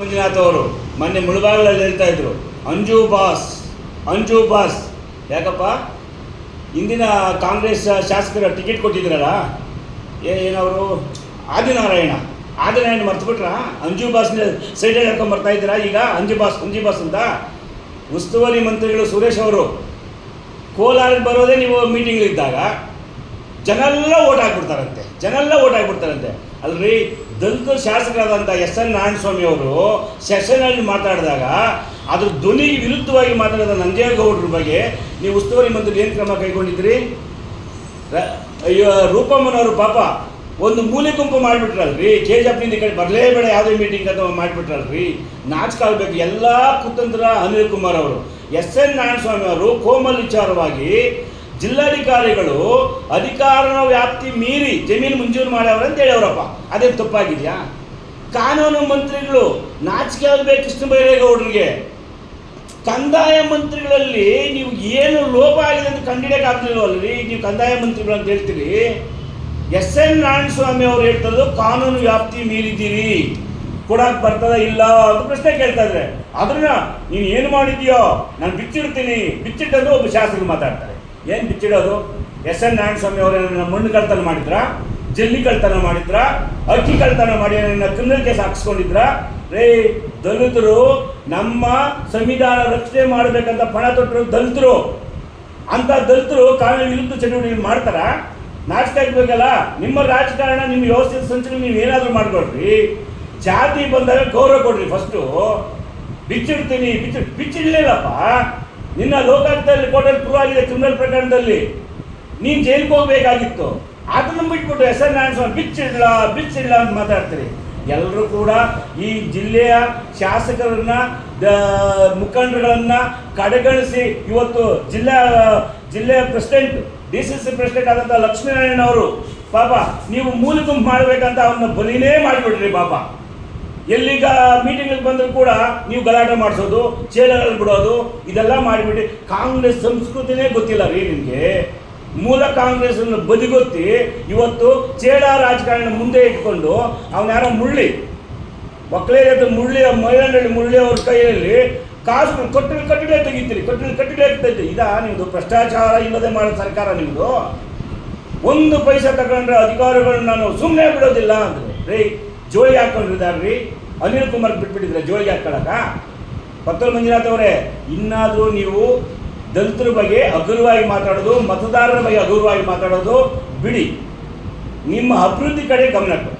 ಮಂಜುನಾಥ್ ಅವರು ಮೊನ್ನೆ ಮುಳುಬಾಗಿಲಲ್ಲಿ ಹೇಳ್ತಾ ಇದ್ರು, ಅಂಜು ಬಾಸ್ ಅಂಜು ಬಾಸ್. ಯಾಕಪ್ಪ? ಇಂದಿನ ಕಾಂಗ್ರೆಸ್ ಶಾಸಕರ ಟಿಕೆಟ್ ಕೊಟ್ಟಿದ್ರಲ್ಲ ಏನವರು? ಆದಿನಾರಾಯಣ. ಆದಿನಾರಾಯಣ ಮರ್ತುಬಿಟ್ರ? ಅಂಜು ಬಾಸ್ನ ಸೈಡಲ್ಲಿ ಹಾಕೊಂಡ್ ಬರ್ತಾ ಇದ್ದೀರಾ ಈಗ? ಅಂಜು ಬಾಸ್ ಅಂಜು ಬಾಸ್ ಅಂತ? ಉಸ್ತುವಾರಿ ಮಂತ್ರಿಗಳು ಸುರೇಶ್ ಅವರು, ಕೋಲಾರಕ್ಕೆ ಬರೋದೇ ನೀವು ಮೀಟಿಂಗ್ ಇದ್ದಾಗ ಜನೆಲ್ಲ ಓಟ್ ಹಾಕ್ಬಿಡ್ತಾರಂತೆ, ಜನೆಲ್ಲ ಓಟ್ ಹಾಕ್ಬಿಡ್ತಾರಂತೆ. ಅಲ್ರಿ ದಲಿತ ಶಾಸಕರಾದಂಥ ಎಸ್ ಎನ್ ನಾರಾಯಣಸ್ವಾಮಿ ಅವರು ಸೆಷನಲ್ಲಿ ಮಾತಾಡಿದಾಗ ಅದ್ರ ಧ್ವನಿಗೆ ವಿರುದ್ಧವಾಗಿ ಮಾತಾಡಿದ ನಂಜೇಗೌಡರ ಬಗ್ಗೆ ನೀವು ಉಸ್ತುವಾರಿ ಮಂತ್ರಿ ಏನು ಕ್ರಮ ಕೈಗೊಂಡಿದ್ರಿ? ರೂಪಮ್ಮನವರು ಪಾಪ ಒಂದು ಮೂಲೆ ಗುಂಪು ಮಾಡಿಬಿಟ್ರಲ್ರಿ ಕೆ ಜಿ ಎಫ್ನಿಂದ ಕಡೆ ಕಡೆ ಬರಲೇಬೇಡ, ಯಾವುದೇ ಮೀಟಿಂಗ್ ಅಂತ ಮಾಡಿಬಿಟ್ರಲ್ರಿ. ನಾಚಿಕಾಗಬೇಕು ಎಲ್ಲ ಕುತಂತ್ರ ಅನಿಲ್ ಕುಮಾರ್ ಅವರು. ಎಸ್ ಎನ್ ನಾರಾಯಣಸ್ವಾಮಿ ಅವರು ಕೋಮಲ್ ವಿಚಾರವಾಗಿ ಜಿಲ್ಲಾಧಿಕಾರಿಗಳು ಅಧಿಕಾರ ವ್ಯಾಪ್ತಿ ಮೀರಿ ಜಮೀನು ಮಂಜೂರು ಮಾಡ್ಯಾವ್ರ ಅಂತ ಹೇಳವ್ರಪ್ಪ ಅದೇನು ತಪ್ಪಾಗಿದೆಯಾ? ಕಾನೂನು ಮಂತ್ರಿಗಳು ನಾಚಿಕೆ ಆಗಬೇಕು ಕೃಷ್ಣ ಬೈರೇಗೌಡರಿಗೆ. ಕಂದಾಯ ಮಂತ್ರಿಗಳಲ್ಲಿ ನೀವು ಏನು ಲೋಪ ಆಗಿದೆ ಅಂತ ಕಂಡಿಡಿಯಕ್ಕೆ ಆಗ್ಲಿಲ್ವಲ್ರಿ? ನೀವು ಕಂದಾಯ ಮಂತ್ರಿಗಳು ಅಂತ ಹೇಳ್ತೀರಿ. ಎಸ್ ಎನ್ ನಾರಾಯಣಸ್ವಾಮಿ ಅವ್ರು ಹೇಳ್ತದ್ದು ಕಾನೂನು ವ್ಯಾಪ್ತಿ ಮೀರಿದ್ದೀರಿ. ಕೊಡಕ್ಕೆ ಬರ್ತದ ಇಲ್ಲ ಅಂತ ಪ್ರಶ್ನೆ ಕೇಳ್ತಾ ಇದ್ರೆ ಅದನ್ನ ನೀನು ಏನು ಮಾಡಿದ್ಯೋ ನಾನು ಬಿಚ್ಚಿಡ್ತೀನಿ. ಬಿಚ್ಚಿಟ್ಟಂದು ಒಬ್ಬ ಶಾಸಕರು ಮಾತಾಡ್ತಾರೆ. ಏನು ಬಿಚ್ಚಿಡೋದು? ಎಸ್ ಎನ್ ನಾರಾಯಣಸ್ವಾಮಿ ಅವರ ಮಣ್ಣು ಕಳ್ತನ ಮಾಡಿದ್ರ? ಜಲ್ಲಿ ಕಳ್ತನ ಮಾಡಿದ್ರ? ಅಕ್ಕಿ ಕಳ್ತನ ಮಾಡಿ ಕ್ರಿಮಿನಲ್ ಕೇಸ್ ಹಾಕ್ಸ್ಕೊಂಡಿದ್ರ? ರೇ, ದಲಿತರು ನಮ್ಮ ಸಂವಿಧಾನ ರಕ್ಷಣೆ ಮಾಡಬೇಕಂತ ಪಣ ತೊಟ್ಟರು ದಲಿತರು. ಅಂತ ದಲಿತರು ಕಾನೂನು ವಿರುದ್ಧ ಚಟುವಟಿಕೆ ಮಾಡ್ತಾರ? ನಾಚಿಕೆ ಆಗ್ಬೇಕಲ್ಲ? ನಿಮ್ಮ ರಾಜಕಾರಣ, ನಿಮ್ಮ ವ್ಯವಸ್ಥಿತ ಸಂಚಲನ ನೀವು ಏನಾದರೂ ಮಾಡ್ಕೊಳ್ರಿ ಜಾತಿ ಬಂದಾಗ ಗೌರವ ಕೊಡ್ರಿ ಫಸ್ಟು ಬಿಚ್ಚಿಡ್ತೀನಿ, ಬಿಚ್ಚಿ ಬಿಚ್ಚಿಡ್ಲಿಲ್ಲಪ್ಪ. ನಿನ್ನ ಲೋಕಾಯುಕ್ತದಲ್ಲಿ ಕೋರ್ಟಲ್ಲಿ ಪ್ರೂವ್ ಆಗಿದೆ ಕ್ರಿಮಿನಲ್ ಪ್ರಕರಣದಲ್ಲಿ. ನೀನು ಜೈಲಿಗೆ ಹೋಗ್ಬೇಕಾಗಿತ್ತು. ಅದನ್ನು ಬಿಟ್ಬಿಟ್ಟು ಎಸ್ ಎನ್ ನಾರಾಯಣಸ್ವಾಮಿ ಬಿಚ್ಚಿಡ್ಲ ಬಿಚ್ಚಿಡ್ಲ ಅಂತ ಮಾತಾಡ್ತೀರಿ. ಎಲ್ಲರೂ ಕೂಡ ಈ ಜಿಲ್ಲೆಯ ಶಾಸಕರನ್ನ ಮುಖಂಡರುಗಳನ್ನ ಕಡೆಗಣಿಸಿ ಇವತ್ತು ಜಿಲ್ಲಾ, ಜಿಲ್ಲೆಯ president D C C president ಆದಂಥ ಲಕ್ಷ್ಮೀನಾರಾಯಣ ಅವರು, ಪಾಪ ನೀವು ಮೂಲ ಗುಂಪು ಮಾಡಬೇಕಂತ ಅವನ್ನ ಬಲಿನೇ ಮಾಡಿಬಿಡ್ರಿ ಪಾಪ. ಎಲ್ಲಿಗ ಮೀಟಿಂಗ್ ಬಂದರೂ ಕೂಡ ನೀವು ಗಲಾಟೆ ಮಾಡಿಸೋದು ಚೇಳಗಳು ಬಿಡೋದು, ಇದೆಲ್ಲ ಮಾಡಿಬಿಟ್ಟು ಕಾಂಗ್ರೆಸ್ ಸಂಸ್ಕೃತಿನೇ ಗೊತ್ತಿಲ್ಲ ರೀ ನಿಮಗೆ. ಮೂಲ ಕಾಂಗ್ರೆಸ್ ಬದಿಗೊತ್ತಿ ಇವತ್ತು ಚೇಳ ರಾಜಕಾರಣ ಮುಂದೆ ಇಟ್ಕೊಂಡು ಯಾರೋ ಮುಳ್ಳಿ ಮಕ್ಕಳೇ ಮುಳ್ಳಿ ಮೈಲಾಂಡಳ್ಳಿ ಮುಳ್ಳಿ ಅವ್ರ ಕೈಯಲ್ಲಿ ಕಾಸು ಕಟ್ಟಲು ಕಟ್ಟಿಲೆ ತೆಗಿತೀರಿ ಕಟ್ಟಿನ ಕಟ್ಟಿಗೆ ತೆಗಿತೀರಿ ಇದಾ ನಿಮ್ಮದು ಭ್ರಷ್ಟಾಚಾರ ಇಲ್ಲದೆ ಮಾಡೋ ಸರ್ಕಾರ ನಿಮ್ಮದು ಒಂದು ಪೈಸೆ ತಗೊಂಡ್ರೆ ಅಧಿಕಾರಿಗಳನ್ನ ನಾನು ಸುಮ್ಮನೆ ಬಿಡೋದಿಲ್ಲ ಅಂದ್ರೆ, ರೀ ಜೋಳಿಗೆ ಹಾಕೊಂಡಿದ್ದಾರ್ರಿ ಅನಿಲ್ ಕುಮಾರ್ ಬಿಟ್ಬಿಟ್ಟಿದ್ರೆ ಜೋಳಿಗೆ ಹಾಕೊಳಕ. ಪತ್ತಲ್ ಮಂಜುನಾಥ್ ಅವರೇ, ಇನ್ನಾದರೂ ನೀವು ದಲಿತರ ಬಗ್ಗೆ ಹಗುರವಾಗಿ ಮಾತಾಡೋದು, ಮತದಾರರ ಬಗ್ಗೆ ಹಗುರವಾಗಿ ಮಾತಾಡೋದು ಬಿಡಿ. ನಿಮ್ಮ ಅಭಿವೃದ್ಧಿ ಕಡೆ ಗಮನ ಕೊಡಿ.